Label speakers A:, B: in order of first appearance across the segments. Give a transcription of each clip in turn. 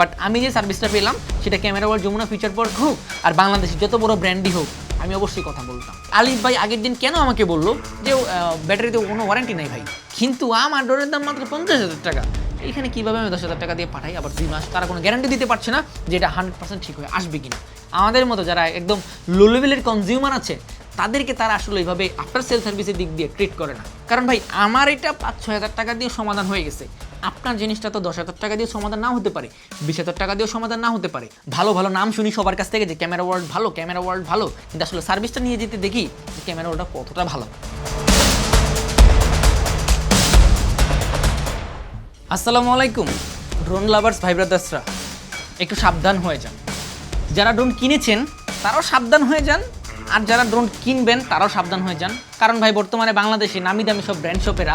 A: But আমি যে সার্ভিসটা পেলাম, সেটা ক্যামেরা ওয়ার্ল্ড যমুনা ফিচার পর হোক, আর বাংলাদেশের যত বড় ব্র্যান্ডই হোক, আমি অবশ্যই কথা বলতাম। আলিফ ভাই আগের দিন কেন আমাকে বলল যে ব্যাটারিতে কোনো ওয়ারেন্টি নেই ভাই? কিন্তু আমার ডোরের দাম মাত্র পঞ্চাশ হাজার টাকা। এখানে কীভাবে আমি দশ হাজার টাকা দিয়ে পাঠাই? আবার দুই মাস তারা কোনো গ্যারান্টি দিতে পারছে না যে এটা হান্ড্রেড পার্সেন্ট ঠিক হয়ে আসবে কিনা। আমাদের মতো যারা একদম লো লেভেলের কনজিউমার আছে তাদেরকে তারা আসলে এইভাবে আফটার সেল সার্ভিসের দিক দিয়ে ট্রিট করে না। কারণ ভাই, আমার এটা পাঁচ ছয় হাজার টাকা দিয়ে সমাধান হয়ে গেছে। আপনার জিনিসটা তো দশ হাজার টাকা দিয়ে সমাধান না হতে পারে, বিশ হাজার টাকা দিয়েও সমাধান না হতে পারে। ভালো ভালো নাম শুনি সবার কাছ থেকে যে ক্যামেরা ওয়ার্ল্ড ভালো ক্যামেরা ওয়ার্ল্ড ভালো। কিন্তু আসলে সার্ভিসটা নিয়ে যেতে দেখি যে ক্যামেরা ওয়ার্ল্ডটা কতটা ভালো। আসসালামু আলাইকুম ড্রোন লাভার্স ভাই ব্রাদার্সরা। একটু সাবধান হয়ে যান। যারা ড্রোন কিনেছেন, তারাও সাবধান হয়ে যান। আর যারা ড্রোন কিনবেন, তারাও সাবধান হয়ে যান। কারণ ভাই, বর্তমানে বাংলাদেশে নামি দামি সব ব্র্যান্ড শপেরা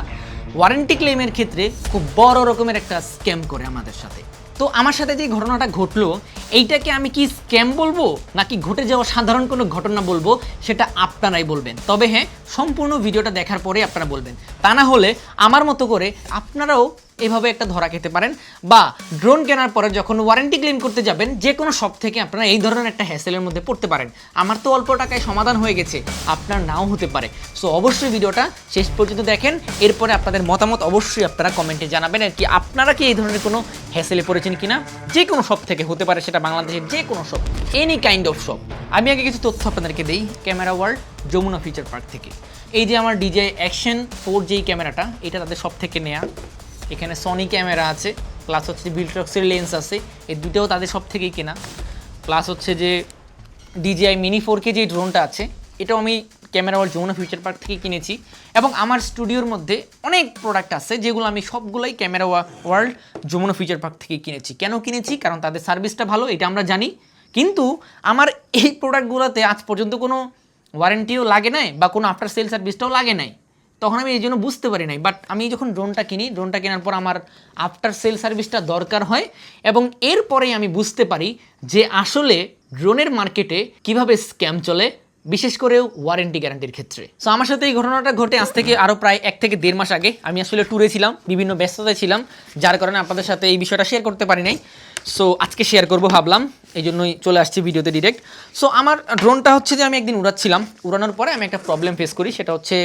A: ওয়ারেন্টি ক্লেমের ক্ষেত্রে খুব বড় রকমের একটা স্ক্যাম করে আমাদের সাথে। তো আমার সাথে যে ঘটনাটা ঘটলো, এইটাকে আমি কি স্ক্যাম বলব? নাকি ঘটে যাওয়া সাধারণ কোনো ঘটনা বলব? সেটা আপনারাই বলবেন। তবে হ্যাঁ সম্পূর্ণ ভিডিওটা দেখার পরে আপনারা বলবেন। তা না হলে আমার মতো করে আপনারাও এভাবে একটা ধরা খেতে পারেন বা ড্রোন কেনার পরে যখন ওয়ারেন্টি ক্লেম করতে যাবেন, যে কোনো শপ থেকে আপনারা এই ধরনের একটা হ্যাসেলের মধ্যে পড়তে পারেন। আমার তো অল্প টাকায় সমাধান হয়ে গেছে, আপনার নাও হতে পারে। সো অবশ্যই ভিডিওটা শেষ পর্যন্ত দেখেন, এরপরে আপনাদের মতামত অবশ্যই আপনারা কমেন্টে জানাবেন, আর কি আপনারা কি এই ধরনের কোনো হ্যাসেলে পড়েছেন কিনা? যে কোনো শপ থেকে হতে পারে সেটা বাংলাদেশের যে কোনো shop any kind of shop আমি আগে কিছু তথ্য আপনাদেরকে দিই camera world Jamuna feature park থেকে। এই যে আমার ডিজে অ্যাকশন ফোর যেই ক্যামেরাটা এটা তাদের সব থেকে নেয়া। এখানে সনি ক্যামেরা আছে প্লাস হচ্ছে বিলটক্সের লেন্স আছে, এই দুটোও তাদের সব থেকেই কেনা। প্লাস হচ্ছে যে ডিজিআই মিনি ফোর কে যে ড্রোনটা আছে, এটাও আমি camera world Jamuna future park থেকে কিনেছি। এবং আমার স্টুডিওর মধ্যে অনেক প্রোডাক্ট আছে, যেগুলো আমি সবগুলোই camera world Jamuna future park থেকে কিনেছি। কেন কিনেছি? কারণ তাদের সার্ভিসটা ভালো, এটা আমরা জানি। কিন্তু আমার এই প্রোডাক্টগুলোতে আজ পর্যন্ত কোনো ওয়ারেন্টিও লাগে নাই, বা কোনো আফটার সেল সার্ভিসটাও লাগে নাই। তখন আমি এই জন্য বুঝতে পারি নাই। বাট আমি যখন ড্রোনটা কিনি ড্রোনটা কেনার পর আমার আফটার সেল সার্ভিসটা দরকার হয় এবং এরপরেই আমি বুঝতে পারি যে আসলে ড্রোনের মার্কেটে কীভাবে স্ক্যাম চলে, বিশেষ করে ওয়ারেন্টি গ্যারান্টির ক্ষেত্রে। সো আমার সাথে এই ঘটনাটা ঘটে আজ থেকে আরও প্রায় এক থেকে দেড় মাস আগে। আমি আসলে ট্যুরে ছিলাম, বিভিন্ন ব্যস্ততায় ছিলাম, যার কারণে আপনাদের সাথে এই বিষয়টা শেয়ার করতে পারি নাই। সো আজকে শেয়ার করব, ভাবলাম। এই জন্যই চলে আসছি ভিডিওতে ডিরেক্ট সো আমার ড্রোনটা হচ্ছে যে আমি একদিন উড়াচ্ছিলাম। উড়ানোর পরে আমি একটা প্রবলেম ফেস করি, সেটা হচ্ছে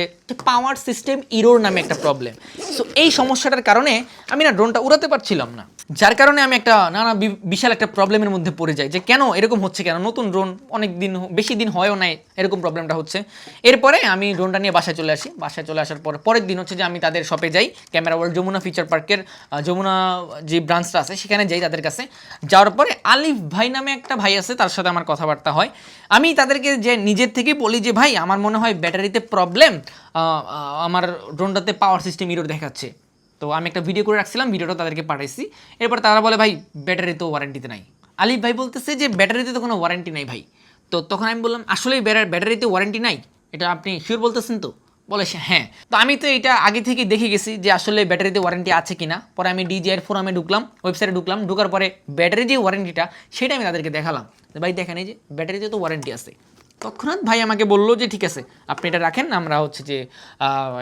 A: পাওয়ার সিস্টেম ইরোর নামে একটা প্রবলেম সো এই সমস্যাটার কারণে আমি না ড্রোনটা উড়াতে পারছিলাম না। যার কারণে আমি একটা নানা বিশাল একটা প্রবলেমের মধ্যে পড়ে যাই যে কেন এরকম হচ্ছে কেন? নতুন ড্রোন অনেক দিন বেশি দিন হয়ও নাই, এরকম প্রবলেমটা হচ্ছে। এরপরে আমি ড্রোনটা নিয়ে বাসায় চলে আসি। বাসায় চলে আসার পর পরের দিন হচ্ছে যে আমি তাদের শপে যাই ক্যামেরা ওয়ার্ল্ড যমুনা ফিচার পার্কের যমুনা যে ব্রাঞ্চটা আছে, সেখানে যাই তাদের কাছে। যাওয়ার পরে আলিফ ভাই নামে একটা ভাই আছে, তার সাথে আমার কথাবার্তা হয়। আমি তাদেরকে যে নিজের থেকেই বলি যে, ভাই, আমার মনে হয় ব্যাটারিতে প্রবলেম আমার ড্রোনটাতে পাওয়ার সিস্টেম ইরোর দেখাচ্ছে। তো আমি একটা ভিডিও করে রাখছিলাম ভিডিওটা তাদেরকে পাঠাইছি। এরপর তারা বলে, ভাই, ব্যাটারি তো ওয়ারেন্টিতে নাই। আলিফ ভাই বলতেছে যে, ব্যাটারিতে তো কোনো ওয়ারেন্টি নাই ভাই। তো তখন আমি বললাম আসলে ব্যাটারিতে ওয়ারেন্টি নাই? এটা আপনি শিওর বলতেছেন তো? বলে হ্যাঁ। তো আমি তো এটা আগে থেকে দেখে গেছি যে আসলে ব্যাটারিতে ওয়ারেন্টি আছে কিনা। পরে আমি ডিজিআর ফোরামে ঢুকলাম ওয়েবসাইটে ঢুকলাম, ঢুকার পরে ব্যাটারি যে ওয়ারেন্টিটা সেটা আমি তাদেরকে দেখালাম। ভাই, দেখেন এই যে, ব্যাটারিতে তো ওয়ারেন্টি আছে। তৎক্ষণাৎ ভাই আমাকে বলল যে, ঠিক আছে, আপনি এটা রাখেন, আমরা হচ্ছে যে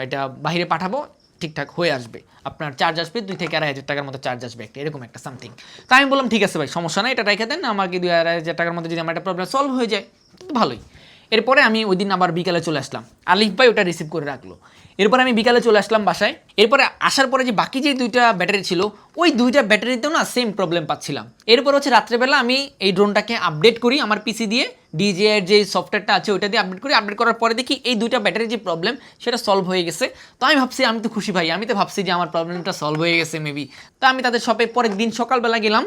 A: এটা বাইরে পাঠাবো, ঠিকঠাক হয়ে আসবে। আপনার চার্জ আসবে দুই থেকে আড়াই হাজার টাকার মতো চার্জ আসবে একটা, এরকম একটা সামথিং তা আমি বললাম, ঠিক আছে ভাই, সমস্যা নাই, এটা রেখে দেন, আমাকে দুই আড়াই হাজার টাকার মধ্যে যদি আমার একটা প্রবলেম সলভ হয়ে যায়, ভালোই। এরপরে আমি ওই দিন আবার বিকালে চলে আসলাম। আলিফ ভাই ওটা রিসিভ করে রাখল। এরপরে আমি বিকালে চলে আসলাম বাসায়। এরপরে আসার পরে যে বাকি যে দুইটা ব্যাটারি ছিল, ওই দুইটা ব্যাটারিতেও না সেম প্রবলেম পাচ্ছিলাম। এরপর হচ্ছে রাত্রেবেলা আমি এই ড্রোনটাকে আপডেট করি আমার পিসি দিয়ে। ডিজে এর যে সফটওয়্যারটা আছে ওইটা দিয়ে আপডেট করি। আপডেট করার পরে দেখি এই দুইটা ব্যাটারির যে প্রবলেম সেটা সলভ হয়ে গেছে। তো আমি ভাবছি, আমি তো খুশি ভাই, আমি তো ভাবছি যে আমার প্রবলেমটা সলভ হয়ে গেছে মেবি তো আমি তাদের শপে পরের দিন সকালবেলা গেলাম।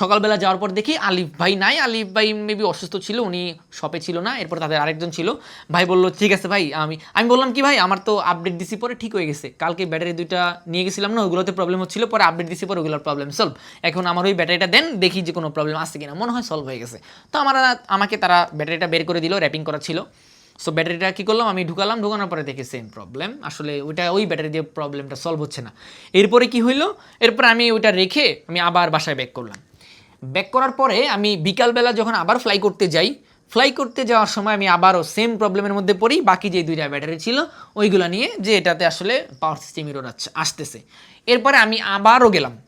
A: সকালবেলা যাওয়ার পর দেখি আলিফ ভাই নাই। আলিফ ভাই মেবি অসুস্থ ছিল, উনি শপে ছিল না, এরপর তাদের আরেকজন ছিল। ভাই বলল, ঠিক আছে ভাই, আমি আমি বললাম, কি ভাই, আমার তো আপডেট দিছি, পরে ঠিক হয়ে গেছে। কালকে ব্যাটারি দুইটা নিয়ে গেছিলাম না ওগুলোতে প্রবলেম হচ্ছিল, পরে আপডেট দিছি, পরে ওগুলোর প্রবলেম সলভ এখন আমার ওই ব্যাটারিটা দেন, দেখি যে কোনো প্রবলেম আসছে কিনা। মনে হয় সলভ হয়ে গেছে। তো আমার আমাকে তারা ব্যাটারিটা বের করে দিল র্যাপিং করা ছিল। সো ব্যাটারিটা কী করলাম, আমি ঢুকালাম, ঢুকানোর পরে দেখি সেম প্রবলেম আসলে ওইটা, ওই ব্যাটারি দিয়ে প্রবলেমটা সলভ হচ্ছে না। এরপরে কি হইল, এরপর আমি ওইটা রেখে আমি আবার বাসায় ব্যাক করলাম। ব্যাক করার পরে আমি বিকালবেলা যখন আবার ফ্লাই করতে যাই ফ্লাই করতে যাওয়ার সময় আমি আবারও সেম প্রবলেমের মধ্যে পড়ি। বাকি যে দুইটা ব্যাটারি ছিল, ওইগুলো নিয়ে যে এটাতে আসলে পাওয়ার সিস্টেম ইরোর আসতেছে। এরপরে আমি আবারও গেলাম।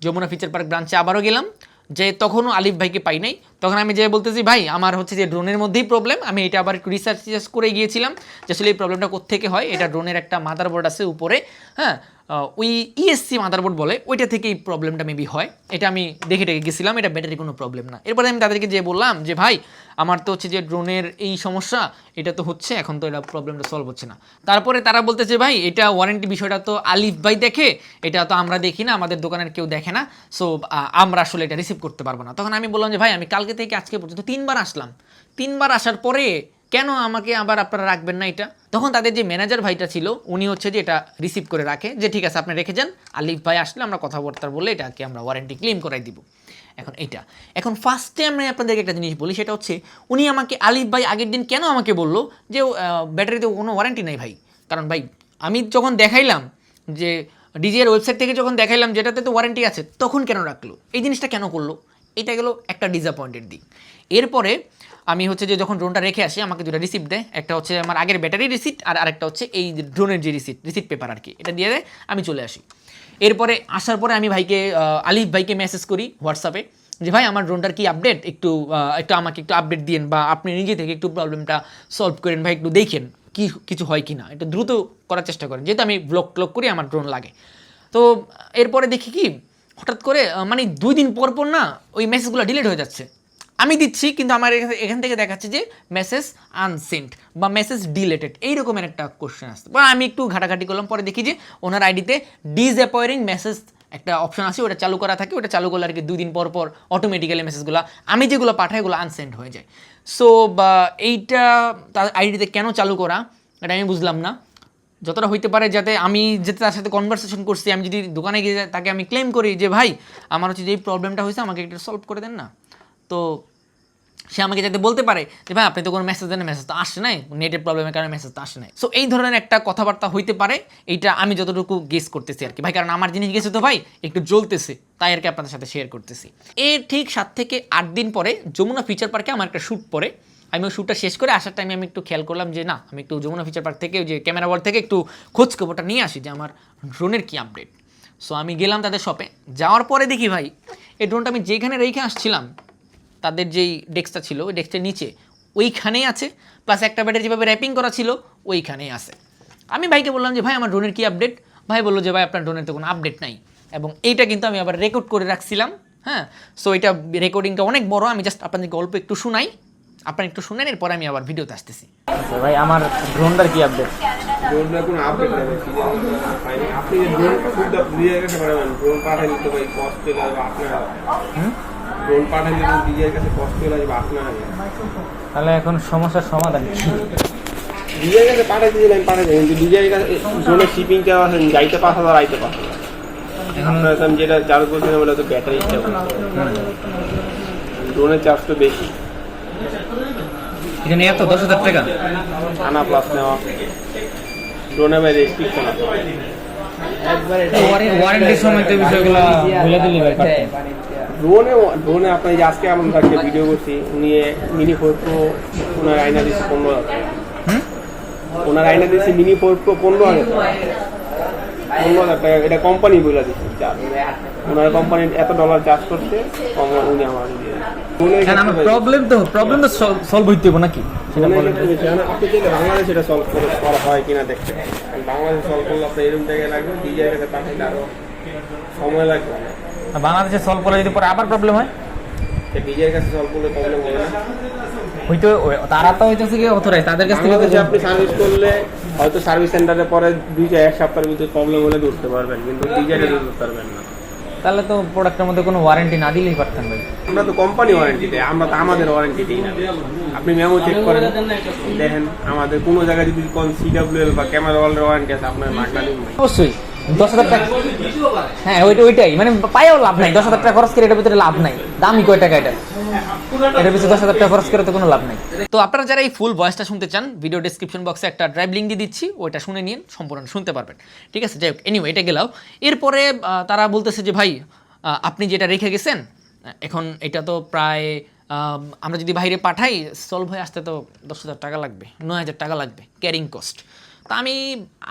A: যমুনা ফিচার পার্ক ব্রাঞ্চে আবারও গেলাম। যে তখনও আলিফ ভাইকে পাই নাই। তখন আমি যে বলতেছি, ভাই, আমার হচ্ছে যে ড্রোনের মধ্যেই প্রবলেম আমি এটা আবার একটু রিসার্চ করে গিয়েছিলাম যে আসলে এই প্রবলেমটা কোথেকে হয়? এটা ড্রোনের একটা মাদারবোর্ড আছে উপরে হ্যাঁ? ওই ইএসসি মাদারবোর্ড বলে, ওইটা থেকেই প্রবলেমটা মেবি হয়। এটা আমি দেখে টেকে গেছিলাম, এটা ব্যাটারি কোনো প্রবলেম না। এরপরে আমি তাদেরকে যে বললাম যে, ভাই, আমার তো হচ্ছে যে ড্রোনের এই সমস্যা, এটা তো হচ্ছে, এখন তো এটা প্রবলেমটা সলভ হচ্ছে না। তারপরে তারা বলতেছে, ভাই, এটা ওয়ারেন্টি বিষয়টা তো আলিফ ভাই দেখে, এটা তো আমরা দেখি না, আমাদের দোকানের কেউ দেখে না সো আমরা আসলে এটা রিসিভ করতে পারব না। তখন আমি বললাম যে, ভাই, আমি কালকে থেকে আজকে পর্যন্ত তিনবার আসলাম। তিনবার আসার পরে কেন আমাকে আবার আপনারা রাখবেন না এটা? তখন তাদের যে ম্যানেজার ভাইটা ছিল, উনি হচ্ছে যে এটা রিসিভ করে রাখে, যে ঠিক আছে, আপনি রেখে যান, আলিফ ভাই আসলে আমরা কথাবার্তা বলে এটাকে আমরা ওয়ারেন্টি ক্লেম করাই দিব। এখন এটা। এখন ফার্স্টে আমি আপনাদেরকে একটা জিনিস বলি, সেটা হচ্ছে, উনি আমাকে, আলিফ ভাই আগের দিন কেন আমাকে বলল যে ব্যাটারিতে কোনো ওয়ারেন্টি নেই ভাই? কারণ ভাই, আমি যখন দেখাইলাম যে ডিজিএর ওয়েবসাইট থেকে যখন দেখাইলাম যেটাতে তো ওয়ারেন্টি আছে, তখন কেন রাখল? এই জিনিসটা কেন করল? এটা গেলো একটা ডিসঅ্যাপয়েন্টেড দিক। এরপরে আমি হচ্ছে যে যখন ড্রোনটা রেখে আসি, আমাকে দুটো রিসিপ্ট দেয়। একটা হচ্ছে আমার আগের ব্যাটারি রিসিট আর আরেকটা হচ্ছে এই ড্রোনের যে রিসিট রিসিট পেপার আর কি। এটা দিয়ে দেয়, আমি চলে আসি। এরপরে আসার পরে আমি ভাইকে আলিফ ভাইকে মেসেজ করি হোয়াটসঅ্যাপে যে, ভাই, আমার ড্রোনটার কি আপডেট একটু একটু আমাকে একটু আপডেট দিন বা আপনি নিজে থেকে একটু প্রবলেমটা সলভ করেন ভাই, একটু দেখেন কি, কিছু হয় কি না এটা দ্রুত করার চেষ্টা করেন। যেহেতু আমি ব্লক ক্লক করি, আমার ড্রোন লাগে। তো এরপরে দেখি কি, হঠাৎ করে মানে দুই দিন পর পর না, ওই মেসেজগুলো ডিলিট হয়ে যাচ্ছে। আমি দিচ্ছি, কিন্তু আমার এখানে- থেকে দেখাচ্ছে যে মেসেজ আনসেন্ট বা মেসেজ ডিলেটেড এই রকমের একটা কোশ্চেন আসছে। বা আমি একটু ঘাটাঘাটি করলাম, পরে দেখি যে ওনার আইডিতে ডিসঅ্যাপয়ারিং মেসেজ একটা অপশন আছে ওটা চালু করা থাকে, ওটা চালু করলে আর কি দুই দিন পর পর অটোমেটিক্যালি মেসেজগুলো আমি যেগুলো পাঠাই এগুলো আনসেন্ড হয়ে যায়। সো বা এইটা তার আইডিতে কেন চালু করা, এটা আমি বুঝলাম না। যতটা হইতে পারে যাতে আমি যাতে তার সাথে কনভারসেশন করছি, আমি যদি দোকানে গিয়ে তাকে আমি ক্লেম করি যে, ভাই, আমার হচ্ছে যে এই প্রবলেমটা হয়েছে, আমাকে একটু সলভ করে দেন না। তো সে আমাকে যাতে বলতে পারে যে, ভাই, আপনি তো কোনো মেসেজ দেন মেসেজ তো আসে নাই। নেটের প্রবলেমের কারণে মেসেজ তো আসে নাই। সো এই ধরনের একটা কথাবার্তা হইতে পারে, এইটা আমি যতটুকু গেস করতেছি আর কি ভাই, কারণ আমার জিনিস গেছে তো, ভাই, একটু জ্বলতেছে, তাই আর কি আপনাদের সাথে শেয়ার করতেছি। এর ঠিক সাত থেকে আট দিন পরে যমুনা ফিচার পার্কে আমার একটা শ্যুট পরে আমি ওই শ্যুটটা শেষ করে আসার টাইমে আমি একটু খেয়াল করলাম যে, না, আমি একটু যমুনা ফিচার পার্ক থেকে যে ক্যামেরা ওয়ার্ল্ড থেকে একটু খোঁজ খবরটা নিয়ে আসি যে, আমার ড্রোনের কী আপডেট সো আমি গেলাম তাদের শপে যাওয়ার পরে দেখি, ভাই, এই ড্রোনটা আমি যেখানে রেখে আসছিলাম তাদের যেই ডেস্কটা ছিল ওই ডেস্কটার নিচে ওইখানেই আছে প্লাস একটা ব্যাটারি যেভাবে র্যাপিং করা ছিল ওইখানেই আছে। আমি ভাইকে বললাম যে ভাই আমার ড্রোনের কি আপডেট ভাই বলল যে ভাই আপনার ড্রোনের তো কোনো আপডেট নাই। এবং এইটা কিন্তু আমি আবার রেকর্ড করে রাখছিলাম হ্যাঁ? সো এটা রেকর্ডিংটা অনেক বড় আমি জাস্ট আপনাদেরকে অল্প একটু শোনাই। আপনারা একটু শুনেন এরপর আমি আবার ভিডিওতে আসতেছি।
B: আচ্ছা ভাই আমার ড্রোনটার কি আপডেট
C: ড্রোনটার কোনো আপডেট নেই আপনি যে ড্রোন খুব দিয়ে পাঠাবেন ড্রোন পাঠাইলে তো ভাই কষ্ট আসবে আপনার ড্রোন পাঠাইলে তো ডিজের কাছে কষ্ট চলে আসবে আপনার
B: তাহলে এখন সমস্যার সমাধান
C: ডিজের কাছে পাঠাইতে দিলেন পাঠাইতে কিন্তু ডিজের কাছে ড্রোনের শিপিং চাওয়া যাইতে পাঁচ হাজার আইতে পাঁচ হাজার। আপনার এখন যেটা চার্জ করছিলাম ওটা তো ব্যাটারি চার্জ ড্রোনের চার্জ তো বেশি।
A: এখানে এত দশ হাজার টাকা?
C: আনা প্লাস নেওয়া। ড্রোনের বাইরে রেস্ট্রিকশন আছে।
A: ওয়ারেন্টির সময় তো বিষয়গুলো
B: বলে দিলি ভাই।
C: ড্রোনে ড্রোনে আপনি যে আজকে আমরা একটা ভিডিও করছি উনি মিনি ফোর প্রো ওনার আয়না দিচ্ছে পনেরো হাজার। ওনার আয়না দিচ্ছে মিনি ফোর প্রো পনেরো হাজার। পনেরো হাজার টাকা এটা কোম্পানি বলে দিচ্ছে ওনার কোম্পানি এত ডলার চার্জ করছে উনি আমার
A: প্রবলেম তো প্রবলেম তো সলভ হইতে হবে নাকি?
C: আপনি চাইলে বাংলাদেশে এটা সলভ করে হয় কিনা দেখতে। বাংলাদেশে সলভ করলে আপনার এরকম জায়গায় লাগবে ডিজাইনের পাঠাইলে আরও সময় লাগবে।
B: বাংলাদেশে সলভ করে যদি পরে আবার প্রবলেম হয়?
C: ডিজাইনের কাছে সলভ করলে প্রবলেম হবে না।
A: হইতে তারা তো হইতেছে কি অথরাই তাদের কাছ থেকে
C: আপনি সার্ভিস করলে হয়তো সার্ভিস সেন্টারে পরে দুই চার এক সপ্তাহের ভিতরে প্রবলেম হলে ধরতে পারবেন কিন্তু ডিজাইনে ধরতে পারবেন না।
A: তাহলে তো প্রোডাক্টের মধ্যে কোনো ওয়ারেন্টি না দিলেই পারতেন ভাই।
C: আমরা তো কোম্পানি ওয়ারেন্টি দেয় আমরা তো আমাদের ওয়ারেন্টি দিই না। আপনি মেমো চেক করেন দেখেন আমাদের কোনো জায়গায় যদি কোন সিডাব্লিউএল বা ক্যামেরা ওয়ার্ল্ডের ওয়ারেন্টি আছে আপনার মার্কা দিন
A: অবশ্যই। দশ হাজার টাকা হ্যাঁ ওইটা ওইটাই। মানে পাইও লাভ নাই। দশ হাজার টাকা খরচ করে এটার ভিতরে লাভ নাই। দামই কয় টাকা এটা? এটার পিছনে দশ হাজার টাকা খরচ করে তো কোনো লাভ নাই। তো আপনারা যারা এই ফুল ভয়েসটা শুনতে চান ভিডিও ডিসক্রিপশন বক্সে একটা ড্রাইভ লিঙ্ক দিয়ে দিচ্ছি, ওইটা শুনে নিন, সম্পূর্ণ শুনতে পারবেন। ঠিক আছে? যাই হোক এনিওয়ে এটা গেলাও এরপরে তারা বলতেছে যে, ভাই আপনি যেটা রেখে গেছেন এখন এটা তো প্রায় আমরা যদি বাইরে পাঠাই সলভ হয়ে আসতে তো দশ হাজার টাকা লাগবে, নয় হাজার টাকা লাগবে ক্যারিং কস্ট তা আমি,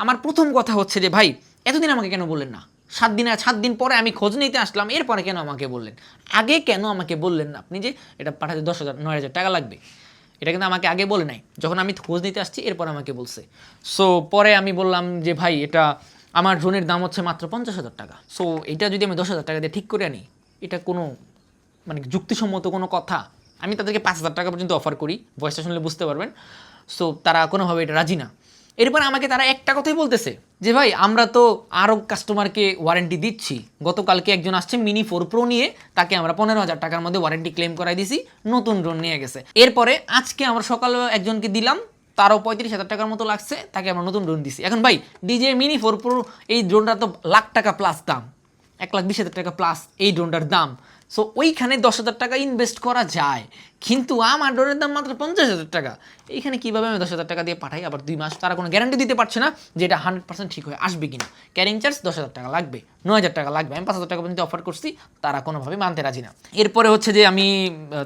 A: আমার প্রথম কথা হচ্ছে যে, ভাই এতদিন আমাকে কেন বললেন না? সাত দিন সাত দিন পরে আমি খোঁজ নিতে আসলাম, এরপরে কেন আমাকে বললেন? আগে কেন আমাকে বললেন না? আপনি যে এটা পাঠাতে দশ হাজার, নয় হাজার টাকা লাগবে, এটা কিন্তু আমাকে আগে বলে নাই। যখন আমি খোঁজ নিতে আসছি, এরপর আমাকে বলছে। সো পরে আমি বললাম যে, ভাই, এটা আমার ড্রোনের দাম হচ্ছে মাত্র পঞ্চাশ হাজার টাকা। সো এটা যদি আমি দশ হাজার টাকা দিয়ে ঠিক করে আনি, এটা কোনো মানে যুক্তিসম্মত কোনো কথা। আমি তাদেরকে পাঁচ হাজার টাকা পর্যন্ত অফার করি ভয়েসটা শুনলে বুঝতে পারবেন। সো তারা কোনোভাবে এটা রাজি না। এরপর আমাকে তারা একটা কথাই বলতেছে, যে ভাই, আমরা তো আরও কাস্টমারকে ওয়ারেন্টি দিচ্ছি। গতকালকে একজন আসছে মিনি ফোর প্রো নিয়ে, তাকে আমরা পনেরো হাজার টাকার মধ্যে ওয়ারেন্টি ক্লেম করাই দিছি, নতুন ড্রোন নিয়ে গেছে। এরপরে আজকে আমরা সকালে একজনকে দিলাম, তারও পঁয়ত্রিশ হাজার টাকার মতো লাগছে, তাকে আমরা নতুন ড্রোন দিছি। এখন ভাই ডিজে মিনি ফোর প্রো এই ড্রোনটা তো লাখ টাকা প্লাস দাম, এক লাখ বিশ হাজার টাকা প্লাস এই ড্রোনটার দাম। সো ওইখানে দশ হাজার টাকা ইনভেস্ট করা যায়। কিন্তু আমার ড্রোনের দাম মাত্র পঞ্চাশ হাজার টাকা। এইখানে কীভাবে আমি দশ হাজার টাকা দিয়ে পাঠাই? আবার দুই মাস তারা কোনো গ্যারান্টি দিতে পারছে না যে এটা হান্ড্রেড পার্সেন্ট ঠিক হয়ে আসবে কিনা। ক্যারিং চার্জ দশ হাজার টাকা লাগবে, নয় হাজার টাকা লাগবে। আমি পাঁচ হাজার টাকা পর্যন্ত অফার করছি, তারা কোনোভাবে মানতে রাজি না। এরপরে হচ্ছে যে আমি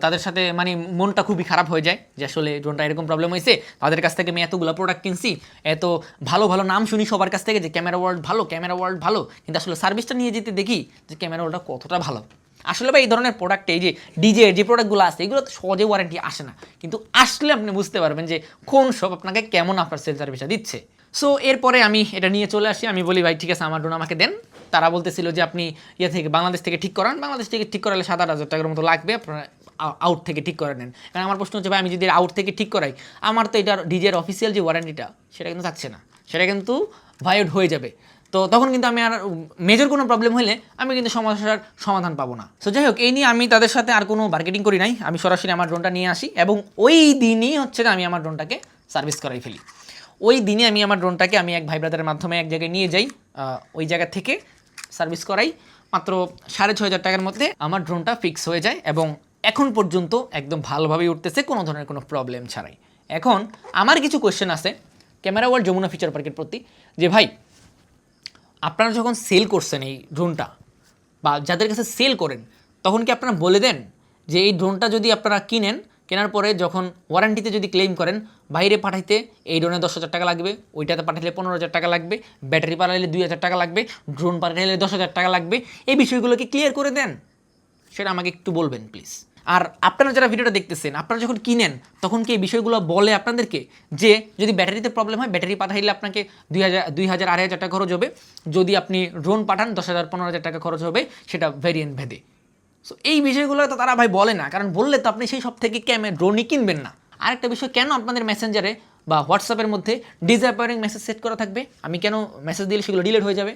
A: তাদের সাথে মানে মনটা খুবই খারাপ হয়ে যায় যে আসলে ড্রোনটা এরকম প্রবলেম হয়েছে। তাদের কাছ থেকে আমি এতগুলো প্রোডাক্ট কিনছি, এত ভালো ভালো নাম শুনি সবার কাছ থেকে যে ক্যামেরা ওয়ার্ল্ড ভালো ক্যামেরা ওয়ার্ল্ড ভালো। কিন্তু আসলে সার্ভিসটা নিয়ে যেতে দেখি যে ক্যামেরা ওয়ার্ল্ডটা কতটা ভালো। আসলে ভাই এই ধরনের প্রোডাক্ট এই যে ডিজে যে প্রোডাক্টগুলো আছে এগুলো তো সহজে ওয়ারেন্টি আসে না। কিন্তু আসলে আপনি বুঝতে পারবেন যে কোন সব আপনাকে কেমন আপনার সেল সার্ভিসটা দিচ্ছে। সো এরপরে আমি এটা নিয়ে চলে আসি। আমি বলি, ভাই, ঠিক আছে, আমার ড্রোন আমাকে দেন। তারা বলতেছিল যে, আপনি ইয়ে থেকে, বাংলাদেশ থেকে ঠিক করান। বাংলাদেশ থেকে ঠিক করালে সাত আট হাজার টাকার মতো লাগবে, আপনারা আউট থেকে ঠিক করে নেন। কারণ আমার প্রশ্ন হচ্ছে, ভাই, আমি যদি আউট থেকে ঠিক করাই, আমার তো এটার ডিজের অফিসিয়াল যে ওয়ারেন্টিটা সেটা কিন্তু থাকছে না। সেটা কিন্তু ভায়োড হয়ে যাবে। তো তখন কিন্তু আমি আর মেজর কোনো প্রবলেম হলে আমি কিন্তু সমস্যার সমাধান পাবো না। তো যাই হোক, এই নিয়ে আমি তাদের সাথে আর কোনো মার্কেটিং করি নাই। আমি সরাসরি আমার ড্রোনটা নিয়ে আসি এবং ওই দিনই হচ্ছে আমি আমার ড্রোনটাকে সার্ভিস করাই ফেলি। ওই দিনে আমি আমার ড্রোনটাকে আমি এক ভাই ব্রাদারের মাধ্যমে এক জায়গায় নিয়ে যাই ওই জায়গা থেকে সার্ভিস করাই। মাত্র সাড়ে ছয় হাজার টাকার মধ্যে আমার ড্রোনটা ফিক্স হয়ে যায় এবং এখন পর্যন্ত একদম ভালোভাবেই উঠতেছে, কোনো ধরনের কোনো প্রবলেম ছাড়াই। এখন আমার কিছু কোয়েশ্চেন আছে ক্যামেরা ওয়ার্ল্ড যমুনা ফিচার পার্কের প্রতি, যে ভাই আপনারা যখন সেল করছেন এই ড্রোনটা বা যাদের কাছে সেল করেন, তখন কি আপনারা বলে দেন যে এই ড্রোনটা যদি আপনারা কিনেন, কেনার পরে যখন ওয়ারেন্টিতে যদি ক্লেম করেন, বাইরে পাঠাইতে এই ড্রোনে দশ হাজার টাকা লাগবে, ওইটাতে পাঠাইলে পনেরো হাজার টাকা লাগবে ব্যাটারি পাঠাইলে দুই হাজার টাকা লাগবে ড্রোন পাঠাইলে দশ হাজার টাকা লাগবে, এই বিষয়গুলোকে ক্লিয়ার করে দেন। সেটা আমাকে একটু বলবেন প্লিজ আর আপনারা যারা ভিডিওটা দেখতেছেন, আপনারা যখন কিনেন, তখন কি এই বিষয়গুলো বলে আপনাদেরকে? যে যদি ব্যাটারিতে প্রবলেম হয়, ব্যাটারি পাঠাইলে আপনাকে দুই হাজার দুই হাজার আড়াই হাজার টাকা খরচ হবে। যদি আপনি ড্রোন পাঠান, দশ হাজার, পনেরো হাজার টাকা খরচ হবে, সেটা ভেরিয়েন্ট ভেদে। সো এই বিষয়গুলো তো তারা ভাই বলে না, কারণ বললে তো আপনি সেই সব থেকে ক্যামে ড্রোনই কিনবেন না? আরেকটা বিষয়, কেন আপনাদের মেসেঞ্জারে বা হোয়াটসঅ্যাপের মধ্যে ডিসঅ্যাপিয়ারিং মেসেজ সেট করা থাকবে? আমি কেন মেসেজ দিলে সেগুলো ডিলেট হয়ে যাবে?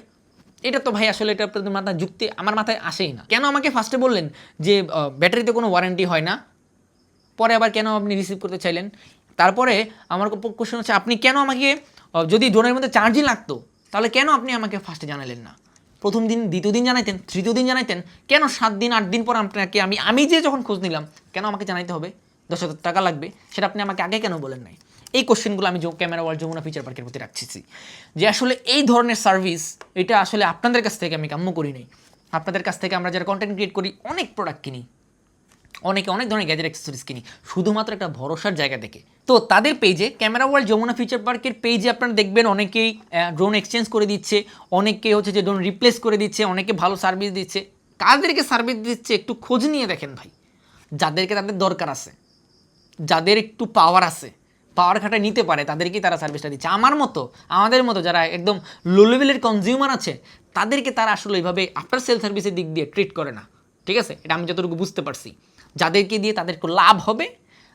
A: এটা তো ভাই আসলে এটা আপনাদের মাথায় যুক্তি আমার মাথায় আসেই না। কেন আমাকে ফার্স্টে বললেন যে ব্যাটারিতে কোনো ওয়ারেন্টি হয় না? পরে আবার কেন আপনি রিসিভ করতে চাইলেন? তারপরে আমার কোশ্চেন হচ্ছে, আপনি কেন আমাকে যদি ড্রোনের মধ্যে চার্জই লাগতো, তাহলে কেন আপনি আমাকে ফার্স্টে জানালেন না? প্রথম দিন, দ্বিতীয় দিন জানাইতেন, তৃতীয় দিন জানাইতেন, কেন সাত দিন, আট দিন পর আপনাকে আমি আমি যে যখন খোঁজ নিলাম, কেন আমাকে জানাইতে হবে? দশ হাজার টাকা লাগবে, সেটা আপনি আমাকে আগে কেন বলেন নাই? এই কোশ্চেনগুলো আমি ক্যামেরা ওয়ার্ল্ড যমুনা ফিচার পার্কের প্রতি রাখছি যে আসলে এই ধরনের সার্ভিস এটা আসলে আপনাদের কাছ থেকে আমি কাম্য করি নাই। আপনাদের কাছ থেকে আমরা যারা কন্টেন্ট ক্রিয়েট করি, অনেক প্রোডাক্ট কিনি। অনেকে অনেক ধরনের গ্যাজেট অ্যাক্সেসরিজ কিনি। শুধুমাত্র একটা ভরসার জায়গা থেকে তো তাদের পেজে ক্যামেরা ওয়ার্ল্ড যমুনা ফিচার পার্কের পেজে আপনারা দেখবেন অনেকেই ড্রোন এক্সচেঞ্জ করে দিচ্ছে। অনেকে হচ্ছে যে ড্রোন রিপ্লেস করে দিচ্ছে। অনেকে ভালো সার্ভিস দিচ্ছে। কাদেরকে সার্ভিস দিচ্ছে একটু খোঁজ নিয়ে দেখেন ভাই। যাদেরকে তাদের দরকার আছে। যাদের একটু পাওয়ার আছে। পাওয়ার খাটায় নিতে পারে, তাদেরকেই তারা সার্ভিসটা দিচ্ছে। আমার মতো, আমাদের মতো যারা একদম লো লেভেলের কনজিউমার আছে, তাদেরকে তারা আসলে এইভাবে আফটার সেল সার্ভিসের দিক দিয়ে ট্রিট করে না। ঠিক আছে? এটা আমি যতটুকু বুঝতে পারছি। যাদেরকে দিয়ে তাদের একটু লাভ হবে,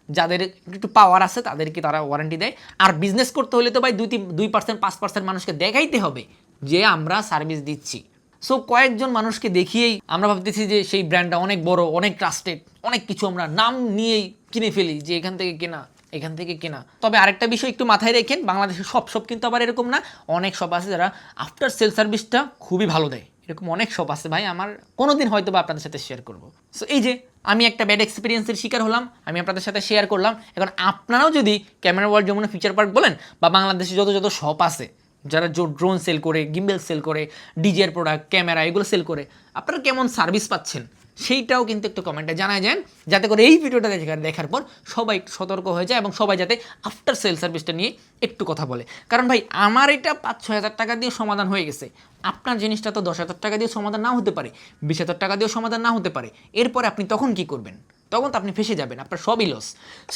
A: যাদের একটু পাওয়ার আছে, তাদেরকে তারা ওয়ারেন্টি দেয়। আর বিজনেস করতে হলে তো ভাই দুই তিন, দুই পার্সেন্ট পাঁচ পার্সেন্ট মানুষকে দেখাইতে হবে যে আমরা সার্ভিস দিচ্ছি। সো কয়েকজন মানুষকে দেখিয়েই আমরা ভাবতেছি যে সেই ব্র্যান্ডটা অনেক বড়, অনেক ট্রাস্টেড অনেক কিছু আমরা নাম নিয়েই কিনে ফেলি যে এখান থেকে কেনা। এখান থেকে কেনা। তবে আরেকটা বিষয় একটু মাথায় রেখেন বাংলাদেশের সব সব কিন্তু আবার এরকম না। অনেক শপ আছে যারা আফটার সেল সার্ভিসটা খুবই ভালো দেয়। এরকম অনেক শপ আছে ভাই, আমার কোনো দিন হয়তো বা আপনাদের সাথে শেয়ার করব। সো এই যে আমি একটা ব্যাড এক্সপিরিয়েন্সের শিকার হলাম, আমি আপনাদের সাথে শেয়ার করলাম। এখন আপনারাও যদি ক্যামেরা ওয়ার্ল্ড যেমন ফিচার পার্ক বলেন বা বাংলাদেশে যত যত শপ আছে, যারা জো ড্রোন সেল করে গিম্বেল সেল করে ডিজের প্রোডাক্ট ক্যামেরা এগুলো সেল করে, আপনারা কেমন সার্ভিস পাচ্ছেন? সেইটাও কিন্তু একটু কমেন্টে জানায় যান। যাতে করে এই ভিডিওটা দেখে দেখার পর সবাই সতর্ক হয়ে যায় এবং সবাই যাতে আফটার সেল সার্ভিসটা নিয়ে একটু কথা বলে। কারণ ভাই, আমার এটা পাঁচ ছ হাজার টাকা দিয়ে সমাধান হয়ে গেছে। আপনার জিনিসটা তো দশ হাজার টাকা দিয়ে সমাধান না হতে পারে, বিশ হাজার টাকা দিয়েও সমাধান না হতে পারে। এরপর আপনি তখন কি করবেন? তখন তো আপনি ফেসে যাবেন, আপনার সবই লস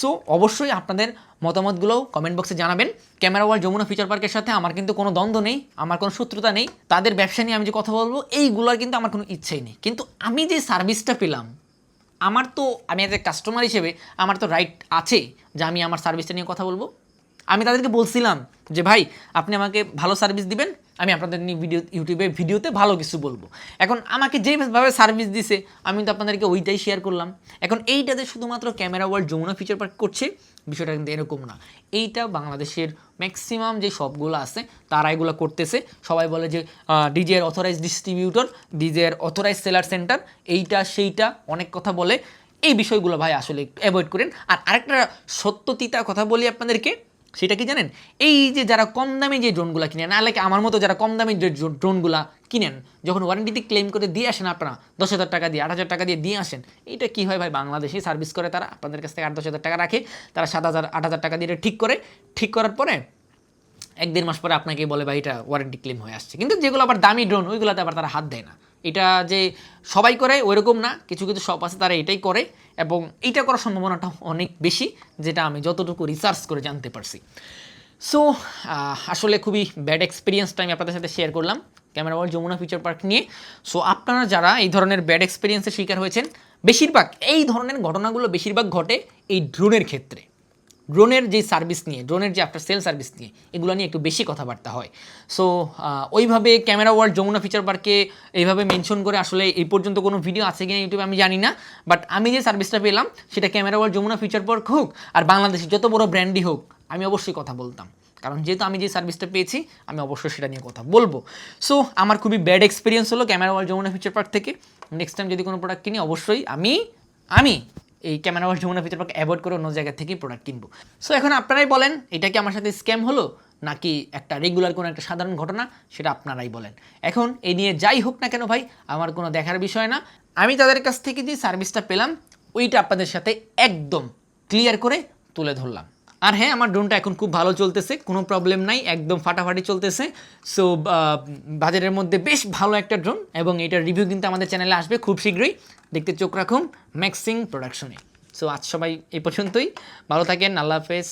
A: সো অবশ্যই আপনাদের মতামতগুলোও কমেন্ট বক্সে জানাবেন। ক্যামেরা ওয়াল যমুনা ফিচার পার্কের সাথে আমার কিন্তু কোনো দ্বন্দ্ব নেই, আমার কোনো শত্রুতা নেই। তাদের ব্যবসা নিয়ে আমি যে কথা বলব, এইগুলোর কিন্তু আমার কোনো ইচ্ছেই নেই। কিন্তু আমি যে সার্ভিসটা পেলাম, আমার তো, আমি এজ এ কাস্টমার হিসেবে, আমার তো রাইট আছে যে আমি আমার সার্ভিসটা নিয়ে কথা বলব। আমি তাদেরকে বলছিলাম যে, ভাই, আপনি আমাকে ভালো সার্ভিস দিবেন আমি আপনাদের নিয়ে ভিডিও ইউটিউবে ভিডিওতে ভালো কিছু বলব। এখন আমাকে যেভাবে সার্ভিস দিছে, আমি তো আপনাদেরকে ওইটাই শেয়ার করলাম। এখন এইটাতে শুধুমাত্র camera world Jamuna feature park করছে, বিষয়টা কিন্তু এরকম না। এইটা বাংলাদেশের ম্যাক্সিমাম যে সবগুলো আছে, তারা এগুলো করতেছে। সবাই বলে যে ডিজের অথরাইজ ডিস্ট্রিবিউটর ডিজের অথরাইজ সেলার সেন্টার এইটা, সেইটা অনেক কথা বলে। এই বিষয়গুলো ভাই আসলে অ্যাভয়েড করেন। আর আরেকটা সত্যতিতা কথা বলি আপনাদেরকে সেটা কি জানেন? এই যে যারা কম দামে যে ড্রোনগুলো কিনেন না লাইক আমার মতো যারা কম দামে যে ড্রোনগুলো কিনেন, যখন ওয়ারেন্টিতে ক্লেম করে দিয়ে আসেন আপনারা, দশ হাজার টাকা দিয়ে, আট হাজার টাকা দিয়ে দিয়ে আসেন, এইটা কী হয় ভাই? বাংলাদেশে সার্ভিস করে তারা, আপনাদের কাছ থেকে আট, দশ হাজার টাকা রাখে, তারা সাত হাজার, আট হাজার টাকা দিয়ে এটা ঠিক করে, ঠিক করার পরে এক দেড় মাস পরে আপনাকে বলে, ভাই, এটা ওয়ারেন্টি ক্লেম হয়ে আসছে। কিন্তু যেগুলো আবার দামি ড্রোন, ওইগুলোতে আবার তারা হাত দেয় না। এটা যে সবাই করে, ওইরকম না। কিছু কিছু শপ আছে, তারা এটাই করে এবং এইটা করার সম্ভাবনাটা অনেক বেশি, যেটা আমি যতটুকু রিসার্চ করে জানতে পারছি। সো আসলে খুবই ব্যাড এক্সপিরিয়েন্সটা আমি আপনাদের সাথে শেয়ার করলাম camera world Jamuna feature park নিয়ে। সো আপনারা যারা এই ধরনের ব্যাড এক্সপিরিয়েন্সের শিকার হয়েছেন, বেশিরভাগ, এই ধরনের ঘটনাগুলো বেশিরভাগ ঘটে এই ড্রোনের ক্ষেত্রে। ড্রোনের যে সার্ভিস নিয়ে, ড্রোনের যে আফটার সেল সার্ভিস নিয়ে, এগুলো নিয়ে একটু বেশি কথাবার্তা হয়। সো ওইভাবে ক্যামেরা ওয়ার্ল্ড যমুনা ফিচার পার্কে এইভাবে মেনশন করে আসলে এই পর্যন্ত কোনো ভিডিও আছে কিনা ইউটিউবে আমি জানি না বাট আমি যে সার্ভিসটা পেলাম, সেটা camera world Jamuna feature park হোক আর বাংলাদেশের যত বড় ব্র্যান্ডই হোক, আমি অবশ্যই কথা বলতাম। কারণ যেহেতু আমি যে সার্ভিসটা পেয়েছি, আমি অবশ্যই সেটা নিয়ে কথা বলব। সো আমার খুবই ব্যাড এক্সপিরিয়েন্স হলো camera world Jamuna feature park থেকে। নেক্সট টাইম যদি কোনো প্রোডাক্ট কিনি, অবশ্যই আমি আমি এই camera wash Jamuna feature avoid করে অন্য জায়গা থেকেই প্রোডাক্ট কিনবো। সো এখন আপনারাই বলেন, এটা কি আমার সাথে স্ক্যাম হলো, নাকি একটা রেগুলার কোনো একটা সাধারণ ঘটনা, সেটা আপনারাই বলেন। এখন এ নিয়ে যাই হোক না কেন ভাই, আমার কোনো দেখার বিষয় না। আমি তাদের কাছ থেকে যে সার্ভিসটা পেলাম, ওইটা আপনাদের সাথে একদম ক্লিয়ার করে তুলে ধরলাম। আর হ্যাঁ আমার ড্রোনটা এখন খুব ভালো চলতেছে, কোনো প্রবলেম নাই, একদম ফাটাফাটি চলতেছে। সো বাজারের মধ্যে বেশ ভালো একটা ড্রোন এবং এটার রিভিউ কিন্তু আমাদের চ্যানেলে আসবে খুব শীঘ্রই। দেখতে চোখ রাখুন ম্যাক্সিং প্রোডাকশনে সো আজ সবাই এই পর্যন্তই। ভালো থাকেন, আল্লাহ হাফেজ।